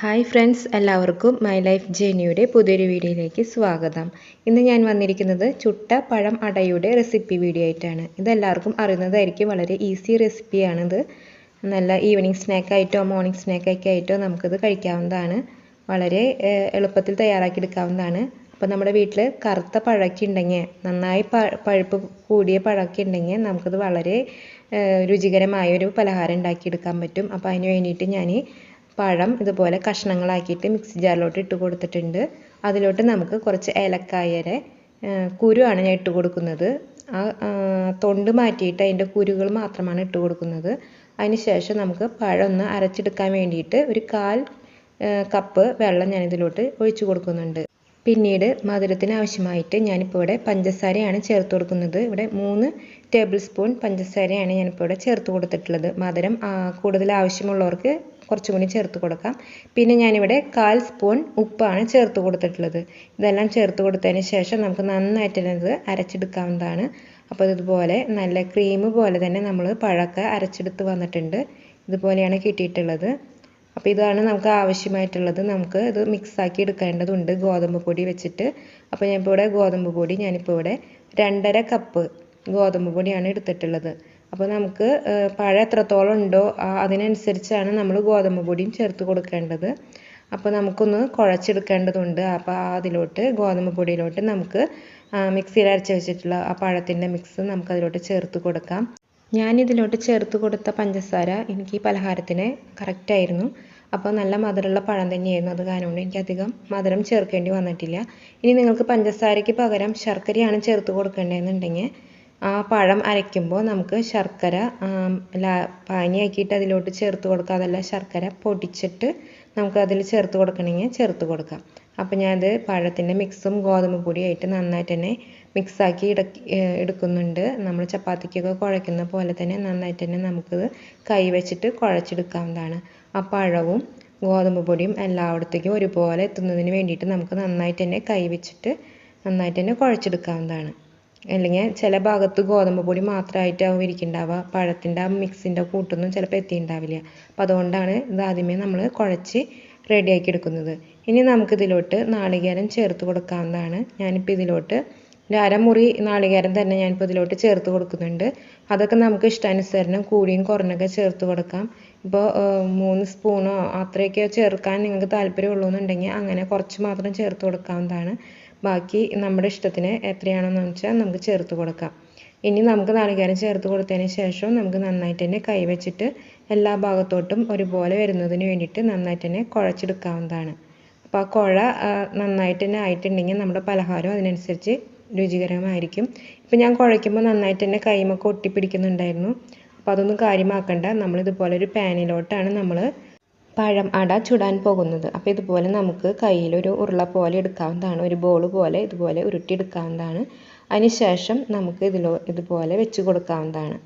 Hi friends എല്ലാവർക്കും my life ജേനിയുടെ പുതിയൊരു വീഡിയോയിലേക്ക് സ്വാഗതം. ഇന്ന് ഞാൻ വന്നിരിക്കുന്നത് ചുട്ട പഴം അടയുടെ റെസിപ്പി വീഡിയോ ആയിട്ടാണ്. ഇതെല്ലാവർക്കും അറിയുന്നതായിരിക്കും വളരെ ഈസി റെസിപ്പിയാണിത് നല്ല ഈവനിങ് സ്നാക്കായിട്ടോ മോർണിംഗ് സ്നാക്കൊക്കെ ആയിട്ടോ നമുക്കിത് കഴിക്കാവുന്നതാണ്. വളരെ എളുപ്പത്തിൽ തയ്യാറാക്കിയെടുക്കാവുന്നതാണ്. അപ്പോൾ നമ്മുടെ വീട്ടിൽ കറുത്ത പഴമൊക്കെ ഉണ്ടെങ്കിൽ നന്നായി പഴുപ്പ് കൂടിയ പഴമൊക്കെ ഉണ്ടെങ്കിൽ നമുക്കത് വളരെ രുചികരമായ ഒരു പലഹാരം ഉണ്ടാക്കിയെടുക്കാൻ പറ്റും. അപ്പോൾ അതിന് വേണ്ടിയിട്ട് ഞാൻ പഴം ഇതുപോലെ കഷ്ണങ്ങളാക്കിയിട്ട് മിക്സി ജാറിലോട്ട് ഇട്ട് കൊടുത്തിട്ടുണ്ട്. അതിലോട്ട് നമുക്ക് കുറച്ച് ഏലക്കായരെ കുരുവാണ് ഞാൻ ഇട്ട് കൊടുക്കുന്നത്. ആ തൊണ്ട് മാറ്റിയിട്ട് അതിന്റെ കുരുകൾ മാത്രമാണ് ഇട്ട് കൊടുക്കുന്നത്. അതിനുശേഷം നമുക്ക് പഴം ഒന്ന് അരച്ചെടുക്കാൻ വേണ്ടിയിട്ട് ഒരു കാൽ കപ്പ് വെള്ളം ഞാൻ ഇതിലോട്ട് ഒഴിച്ചു കൊടുക്കുന്നുണ്ട്. പിന്നീട് മധുരത്തിന് ആവശ്യമായിട്ട് ഞാനിപ്പോൾ ഇവിടെ പഞ്ചസാരയാണ് ചേർത്ത് കൊടുക്കുന്നത്. ഇവിടെ മൂന്ന് ടേബിൾ സ്പൂൺ പഞ്ചസാരയാണ് ഞാനിപ്പോൾ ഇവിടെ ചേർത്ത് കൊടുത്തിട്ടുള്ളത്. മധുരം കൂടുതൽ ആവശ്യമുള്ളവർക്ക് കുറച്ചും കൂടി ചേർത്ത് കൊടുക്കാം. പിന്നെ ഞാനിവിടെ കാൽ സ്പൂൺ ഉപ്പാണ് ചേർത്ത് കൊടുത്തിട്ടുള്ളത്. ഇതെല്ലാം ചേർത്ത് കൊടുത്തതിന് ശേഷം നമുക്ക് നന്നായിട്ട് ഇത് അരച്ചെടുക്കാവുന്നതാണ്. അപ്പോൾ ഇതുപോലെ നല്ല ക്രീം പോലെ തന്നെ നമ്മൾ പഴമൊക്കെ അരച്ചെടുത്ത് വന്നിട്ടുണ്ട്. ഇതുപോലെയാണ് കിട്ടിയിട്ടുള്ളത്. അപ്പോൾ ഇതാണ് നമുക്ക് ആവശ്യമായിട്ടുള്ളത്. നമുക്ക് ഇത് മിക്സാക്കി എടുക്കേണ്ടതുണ്ട്. ഗോതമ്പ് പൊടി വെച്ചിട്ട്. അപ്പോൾ ഞാനിപ്പോൾ ഇവിടെ ഗോതമ്പ് പൊടി ഞാനിപ്പോൾ ഇവിടെ രണ്ടര കപ്പ് ഗോതമ്പ് പൊടിയാണ് എടുത്തിട്ടുള്ളത്. അപ്പോൾ നമുക്ക് പഴം എത്രത്തോളം ഉണ്ടോ അതിനനുസരിച്ചാണ് നമ്മൾ ഗോതമ്പ് പൊടിയും ചേർത്ത് കൊടുക്കേണ്ടത്. അപ്പോൾ നമുക്കൊന്ന് കുഴച്ചെടുക്കേണ്ടതുണ്ട്. അപ്പോൾ അതിലോട്ട് ഗോതമ്പ് പൊടിയിലോട്ട് നമുക്ക് മിക്സിയിൽ അരച്ച് വെച്ചിട്ടുള്ള ആ പഴത്തിന്റെ മിക്സ് നമുക്ക് അതിലോട്ട് ചേർത്ത് കൊടുക്കാം. ഞാൻ ഇതിലോട്ട് ചേർത്ത് കൊടുത്ത പഞ്ചസാര എനിക്ക് ഈ പലഹാരത്തിന് കറക്റ്റായിരുന്നു അപ്പോൾ നല്ല മധുരമുള്ള പഴം തന്നെയായിരുന്നു. അത് കാരണം എനിക്ക് അധികം മധുരം ചേർക്കേണ്ടി വന്നിട്ടില്ല. ഇനി നിങ്ങൾക്ക് പഞ്ചസാരയ്ക്ക് പകരം ശർക്കരയാണ് ചേർത്ത് കൊടുക്കേണ്ടതെന്നുണ്ടെങ്കിൽ ആ പഴം അരയ്ക്കുമ്പോൾ നമുക്ക് ശർക്കര പാനിയാക്കിയിട്ട് അതിലോട്ട് ചേർത്ത് കൊടുക്കാം. അതല്ല ശർക്കര പൊടിച്ചിട്ട് നമുക്ക് അതിൽ ചേർത്ത് കൊടുക്കണമെങ്കിൽ ചേർത്ത് കൊടുക്കാം. അപ്പോൾ ഞാനത് പഴത്തിന്റെ മിക്സും ഗോതമ്പ് പൊടിയായിട്ട് നന്നായിട്ട് തന്നെ മിക്സാക്കി ഇടക്കി എടുക്കുന്നുണ്ട്. നമ്മൾ ചപ്പാത്തിക്കൊക്കെ കുഴയ്ക്കുന്ന പോലെ തന്നെ നന്നായിട്ട് തന്നെ നമുക്കത് കൈ വെച്ചിട്ട് കുഴച്ചെടുക്കാവുന്നതാണ്. ആ പഴവും ഗോതമ്പ് പൊടിയും എല്ലായിടത്തേക്കും ഒരുപോലെ എത്തുന്നതിന് വേണ്ടിയിട്ട് നമുക്ക് നന്നായിട്ട് തന്നെ കൈ വെച്ചിട്ട് നന്നായിട്ട് തന്നെ കുഴച്ചെടുക്കാവുന്നതാണ്. അല്ലെങ്കിൽ ചില ഭാഗത്ത് ഗോതമ്പ് പൊടി മാത്രമായിട്ടാവും ഇരിക്കുന്നുണ്ടാവുക. പഴത്തിന്റെ ആ മിക്സിന്റെ കൂട്ടൊന്നും ചിലപ്പോൾ എത്തിയിട്ടുണ്ടാവില്ല. അപ്പം അതുകൊണ്ടാണ് ഇത് ആദ്യമേ നമ്മൾ കുഴച്ച് റെഡിയാക്കി എടുക്കുന്നത്. ഇനി നമുക്ക് നമുക്കിതിലോട്ട് നാളികേരം ചേർത്ത് കൊടുക്കാവുന്നതാണ്. ഞാനിപ്പോൾ ഇതിലോട്ട് ഒരു അരമുറി നാളികേരം തന്നെ ഞാനിപ്പോൾ ഇതിലോട്ട് ചേർത്ത് കൊടുക്കുന്നുണ്ട്. അതൊക്കെ നമുക്ക് ഇഷ്ടാനുസരണം കൂടിയും കുറഞ്ഞൊക്കെ ചേർത്ത് കൊടുക്കാം. ഇപ്പോൾ മൂന്ന് സ്പൂണോ അത്രയൊക്കെ ചേർക്കാൻ നിങ്ങൾക്ക് താല്പര്യമുള്ളൂ എന്നുണ്ടെങ്കിൽ അങ്ങനെ കുറച്ച് മാത്രം ചേർത്ത് കൊടുക്കാവുന്നതാണ്. ബാക്കി നമ്മുടെ ഇഷ്ടത്തിന് എത്രയാണെന്ന് വെച്ചാൽ നമുക്ക് ചേർത്ത് കൊടുക്കാം. ഇനി നമുക്ക് നാളികേരം ചേർത്ത് കൊടുത്തതിന് ശേഷം നമുക്ക് നന്നായിട്ട് തന്നെ കൈ വെച്ചിട്ട് എല്ലാ ഭാഗത്തോട്ടും ഒരുപോലെ വരുന്നതിന് വേണ്ടിയിട്ട് നന്നായിട്ട് തന്നെ കുഴച്ചെടുക്കാവുന്നതാണ്. അപ്പോൾ ആ കുഴ നന്നായിട്ട് തന്നെ ആയിട്ടുണ്ടെങ്കിൽ നമ്മുടെ പലഹാരം അതിനനുസരിച്ച് രുചികരമായിരിക്കും. ഇപ്പം ഞാൻ കുഴയ്ക്കുമ്പോൾ നന്നായിട്ട് തന്നെ കൈമൊക്കെ ഒട്ടിപ്പിടിക്കുന്നുണ്ടായിരുന്നു. അപ്പോൾ അതൊന്നും കാര്യമാക്കണ്ട. നമ്മളിതുപോലെ ഒരു പാനിലോട്ടാണ് നമ്മൾ പഴം അട ചുടാൻ പോകുന്നത്. അപ്പോൾ ഇതുപോലെ നമുക്ക് കയ്യിലൊരു ഉരുള പോലെ എടുക്കാവുന്നതാണ്. ഒരു ബോൾ പോലെ ഇതുപോലെ ഉരുട്ടിയെടുക്കാവുന്നതാണ്. അതിനുശേഷം നമുക്ക് ഇതിലോ ഇതുപോലെ വെച്ച് കൊടുക്കാവുന്നതാണ്.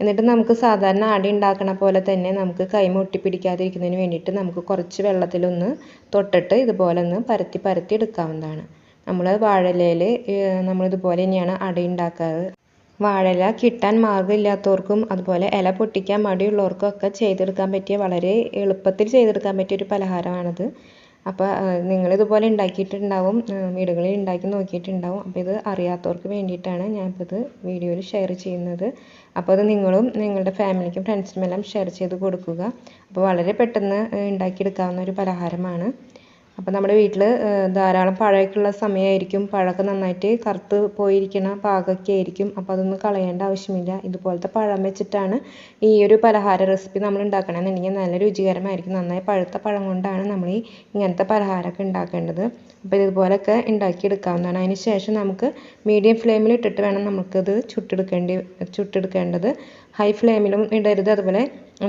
എന്നിട്ട് നമുക്ക് സാധാരണ അട ഉണ്ടാക്കണ പോലെ തന്നെ നമുക്ക് കൈ മുട്ടിപ്പിടിക്കാതിരിക്കുന്നതിന് വേണ്ടിയിട്ട് നമുക്ക് കുറച്ച് വെള്ളത്തിലൊന്ന് തൊട്ടിട്ട് ഇതുപോലെ ഒന്ന് പരത്തി പരത്തി എടുക്കാവുന്നതാണ്. നമ്മൾ വാഴയിലയിൽ നമ്മളിതുപോലെ തന്നെയാണ് അട ഉണ്ടാക്കാറ്. വാഴയില കിട്ടാൻ മാർഗമില്ലാത്തവർക്കും അതുപോലെ ഇല പൊട്ടിക്കാൻ മടിയുള്ളവർക്കും ഒക്കെ ചെയ്തെടുക്കാൻ പറ്റിയ വളരെ എളുപ്പത്തിൽ ചെയ്തെടുക്കാൻ പറ്റിയ ഒരു പലഹാരമാണിത്. അപ്പോൾ നിങ്ങളിതുപോലെ ഉണ്ടാക്കിയിട്ടുണ്ടാവും വീടുകളിൽ ഉണ്ടാക്കി നോക്കിയിട്ടുണ്ടാവും. അപ്പോൾ ഇത് അറിയാത്തവർക്ക് വേണ്ടിയിട്ടാണ് ഞാനിപ്പോൾ ഇത് വീഡിയോയിൽ ഷെയർ ചെയ്യുന്നത്. അപ്പോൾ അത് നിങ്ങളും നിങ്ങളുടെ ഫാമിലിക്കും ഫ്രണ്ട്സിനും എല്ലാം ഷെയർ ചെയ്ത് കൊടുക്കുക. അപ്പോൾ വളരെ പെട്ടെന്ന് ഉണ്ടാക്കിയെടുക്കാവുന്ന ഒരു പലഹാരമാണ്. അപ്പോൾ നമ്മുടെ വീട്ടിൽ ധാരാളം പഴമൊക്കെയുള്ള സമയമായിരിക്കും പഴമൊക്കെ നന്നായിട്ട് കറുത്ത് പോയിരിക്കണ പാകമൊക്കെ ആയിരിക്കും. അപ്പോൾ അതൊന്നും കളയേണ്ട ആവശ്യമില്ല. ഇതുപോലത്തെ പഴം വെച്ചിട്ടാണ് ഈ ഒരു പലഹാര റെസിപ്പി നമ്മൾ ഉണ്ടാക്കണമെന്നുണ്ടെങ്കിൽ നല്ല രുചികരമായിരിക്കും. നന്നായി പഴുത്ത പഴം കൊണ്ടാണ് നമ്മൾ ഈ ഇങ്ങനത്തെ പലഹാരമൊക്കെ ഉണ്ടാക്കേണ്ടത്. അപ്പോൾ ഇതുപോലൊക്കെ ഉണ്ടാക്കിയെടുക്കാവുന്നതാണ്. അതിന് ശേഷം നമുക്ക് മീഡിയം ഫ്ലെയിമിൽ ഇട്ടിട്ട് വേണം നമുക്കത് ചുട്ടെടുക്കേണ്ടി ചുട്ടെടുക്കേണ്ടത്. ഹൈ ഫ്ലെയിമിലും ഇടരുത്. അതുപോലെ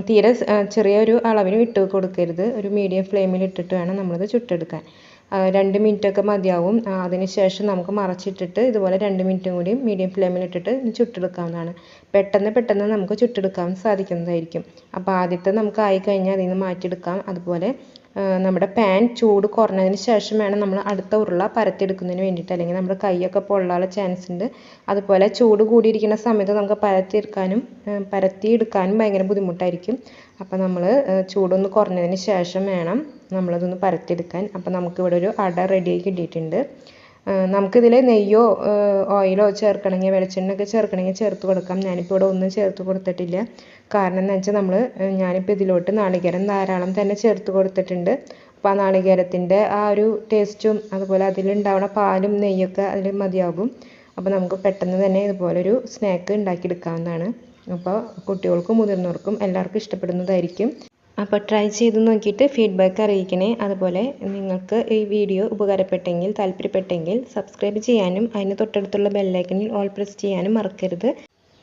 തീരെ ചെറിയ ഒരു അളവിലും ഇട്ട് കൊടുക്കരുത്. ഒരു മീഡിയം ഫ്ലെയിമിൽ ഇട്ടിട്ട് വേണം നമ്മളിത് ചുട്ടെടുക്കാൻ. രണ്ട് മിനിറ്റൊക്കെ മതിയാവും. അതിന് ശേഷം നമുക്ക് മറച്ചിട്ടിട്ട് ഇതുപോലെ രണ്ട് മിനിറ്റും കൂടി മീഡിയം ഫ്ലെയിമിൽ ഇട്ടിട്ട് ചുട്ടെടുക്കാവുന്നതാണ്. പെട്ടെന്ന് പെട്ടെന്ന് നമുക്ക് ചുട്ടെടുക്കാൻ സാധിക്കുന്നതായിരിക്കും. അപ്പോൾ ആദ്യത്തെ നമുക്ക് ആയി കഴിഞ്ഞാൽ അതിൽ നിന്ന് മാറ്റിയെടുക്കാം. അതുപോലെ നമ്മുടെ പാൻ ചൂട് കുറഞ്ഞതിന് ശേഷം വേണം നമ്മൾ അടുത്ത ഉരുള പരത്തിയെടുക്കുന്നതിന് വേണ്ടിയിട്ട്. അല്ലെങ്കിൽ നമ്മുടെ കൈയൊക്കെ പൊള്ളാനുള്ള ചാൻസ് ഉണ്ട്. അതുപോലെ ചൂട് കൂടിയിരിക്കുന്ന സമയത്ത് നമുക്ക് പരത്തിയെടുക്കാനും പരത്തിയെടുക്കാനും ഭയങ്കര ബുദ്ധിമുട്ടായിരിക്കും. അപ്പോൾ നമ്മൾ ചൂടൊന്ന് കുറഞ്ഞതിന് ശേഷം വേണം നമ്മളതൊന്ന് പരത്തിയെടുക്കാൻ. അപ്പോൾ നമുക്കിവിടെ ഒരു അട റെഡിയായി കിട്ടിയിട്ടുണ്ട്. നമുക്കിതിൽ നെയ്യോ ഓയിലോ ചേർക്കണമെങ്കിൽ വെളിച്ചെണ്ണയൊക്കെ ചേർക്കണമെങ്കിൽ ചേർത്ത് കൊടുക്കാം. ഞാനിപ്പോൾ ഇവിടെ ഒന്നും ചേർത്ത് കൊടുത്തിട്ടില്ല. കാരണം എന്ന് വെച്ചാൽ നമ്മൾ ഞാനിപ്പോൾ ഇതിലോട്ട് നാളികേരം ധാരാളം തന്നെ ചേർത്ത് കൊടുത്തിട്ടുണ്ട്. അപ്പോൾ ആ നാളികേരത്തിന്റെ ആ ഒരു ടേസ്റ്റും അതുപോലെ അതിലുണ്ടാവുന്ന പാലും നെയ്യൊക്കെ അതിൽ മതിയാകും. അപ്പോൾ നമുക്ക് പെട്ടെന്ന് തന്നെ ഇതുപോലൊരു സ്നാക്ക് ഉണ്ടാക്കിയെടുക്കാവുന്നതാണ് അപ്പോൾ കുട്ടികൾക്കും മുതിർന്നവർക്കും എല്ലാവർക്കും ഇഷ്ടപ്പെടുന്നതായിരിക്കും. അപ്പോൾ ട്രൈ ചെയ്ത് നോക്കിയിട്ട് ഫീഡ്ബാക്ക് അറിയിക്കണേ. അതുപോലെ നിങ്ങൾക്ക് ഈ വീഡിയോ ഉപകാരപ്പെട്ടെങ്കിൽ താല്പര്യപ്പെട്ടെങ്കിൽ സബ്സ്ക്രൈബ് ചെയ്യാനും അതിന് തൊട്ടടുത്തുള്ള ബെല്ലൈക്കണിൽ ഓൾ പ്രസ് ചെയ്യാനും മറക്കരുത്.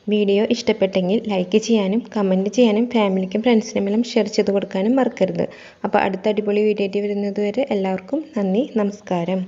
വീഡിയോ ഇഷ്ടപ്പെട്ടെങ്കിൽ ലൈക്ക് ചെയ്യാനും കമന്റ് ചെയ്യാനും ഫാമിലിക്കും ഫ്രണ്ട്സിനുമെല്ലാം ഷെയർ ചെയ്ത് കൊടുക്കാനും മറക്കരുത്. അപ്പോൾ അടുത്ത അടിപൊളി വീഡിയോ ആയിട്ട് വരുന്നത് വരെ എല്ലാവർക്കും നന്ദി നമസ്കാരം.